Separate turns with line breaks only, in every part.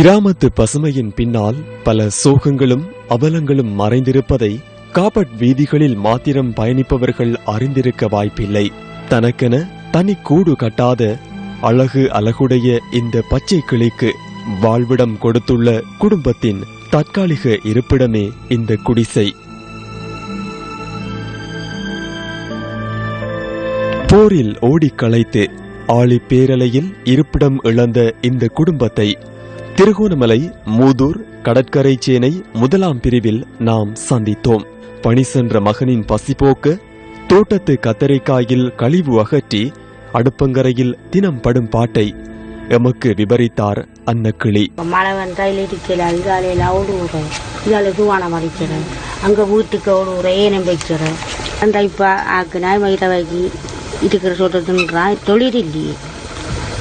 கிராமத்து பசுமையின் பின்னால் பல சோகங்களும் அவலங்களும் மறைந்திருப்பதை காபட் வீதிகளில் மாத்திரம் பயணிப்பவர்கள் அறிந்திருக்க வாய்ப்பில்லை. தனக்கென தனி கூடு கட்டாத அழகு அழகுடைய இந்த பச்சை கிளிக்கு வாழ்விடம் கொடுத்துள்ள குடும்பத்தின் தற்காலிக இருப்பிடமே இந்த குடிசை. போரில் ஓடிக் களைத்து ஆழி பேரலையில் இருப்பிடம் இழந்த இந்த குடும்பத்தை திருகோணமலை மூதூர் கடற்கரை சேனை முதலாம் பிரிவில் நாம் சந்தித்தோம். பணி சென்ற மகனின் பசிபோக்க தோட்டத்து கத்தரிக்காயில் கழிவு அகற்றி அடுப்பங்கரையில் தினம் படும் பாட்டை எமக்கு விபரித்தார் அன்ன கிளி
மழை வந்தால் இருக்கல இதால ஓடுறேன் இதால தூவானம் மறிக்கிறேன் அங்கே வீட்டுக்கு ஓடுறேன் ஏனம் வைக்கிறேன் அந்த இப்போ நாய் வயிறை வைக்கி இருக்கிற சொத்தை தொழில் இல்லையே.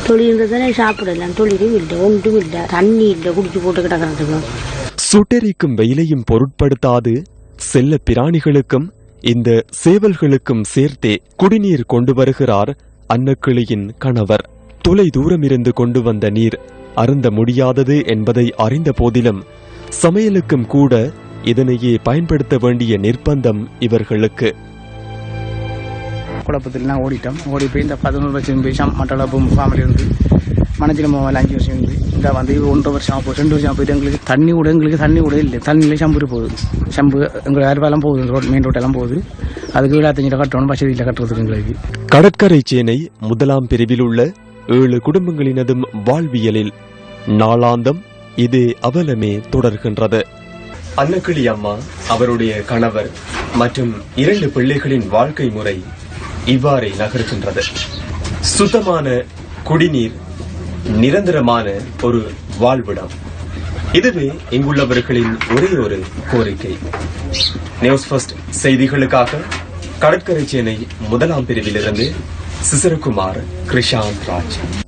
தொழில் இருந்ததுனே சாப்பிடலாம் தொழிலும் இல்லை ஒன்றும் இல்லை. தண்ணி இல்லை குடிச்சு போட்டு கிடக்கிறதுக்கு.
சுட்டெரிக்கும் வெயிலையும் பொருட்படுத்தாது. செல்ல பிராணிகளுக்கும் இந்த சேவல்களுக்கும் சேர்த்தே குடிநீர் கொண்டு வருகிறார் அன்னக்கிளியின் கணவர். தொலை தூரமிருந்து கொண்டு வந்த நீர் அருந்த முடியாதது என்பதை அறிந்த போதிலும் சமையலுக்கும் கூட இதனையே பயன்படுத்த வேண்டிய நிர்பந்தம் இவர்களுக்கு.
குழப்பத்திலாம் ஓடிட்டோம். ஓடி போய் இந்த பதினோரு வருஷம் போய் மட்டளப்பு முகாமில் இருந்து மனத்தில் மொபைல் அஞ்சு வருஷம் இருந்து இந்த வந்து ஒன்றரை வருஷம் போகுது ரெண்டு வருஷம் போயிட்டு எங்களுக்கு தண்ணி கூட எங்களுக்கு தண்ணி கூட இல்லை. தண்ணியில் சம்பு போகுது. சம்பு எங்களுக்கு அருவாலாம் போகுது ரோட் மெயின் ரோட்டெல்லாம் போகுது. அதுக்கு இருபத்தஞ்சு ரூபா கட்டணும் வசதியில் கட்டுறதுக்கு எங்களுக்கு.
கடற்கரை சேனை முதலாம் பிரிவில் உள்ள ஏழு குடும்பங்களினதும் வாழ்வியலில் நாளாந்தம் இது அவலமே தொடர்கின்றது. அன்னக்கிளி அம்மா அவருடைய கணவர் மற்றும் இரண்டு பிள்ளைகளின் வாழ்க்கை முறை இவ்வாறே நகர்கின்றது. சுத்தமான குடிநீர் நிரந்தரமான ஒரு வாழ்விடம். இதுவே இங்குள்ளவர்களின் ஒரே ஒரு கோரிக்கை. நியூஸ் ஃபர்ஸ்ட் செய்திகளுக்காக கடற்கரை சேனை முதலாம் பிரிவிலிருந்து சிசரகுமார் கிருஷாந்த் ராஜ்.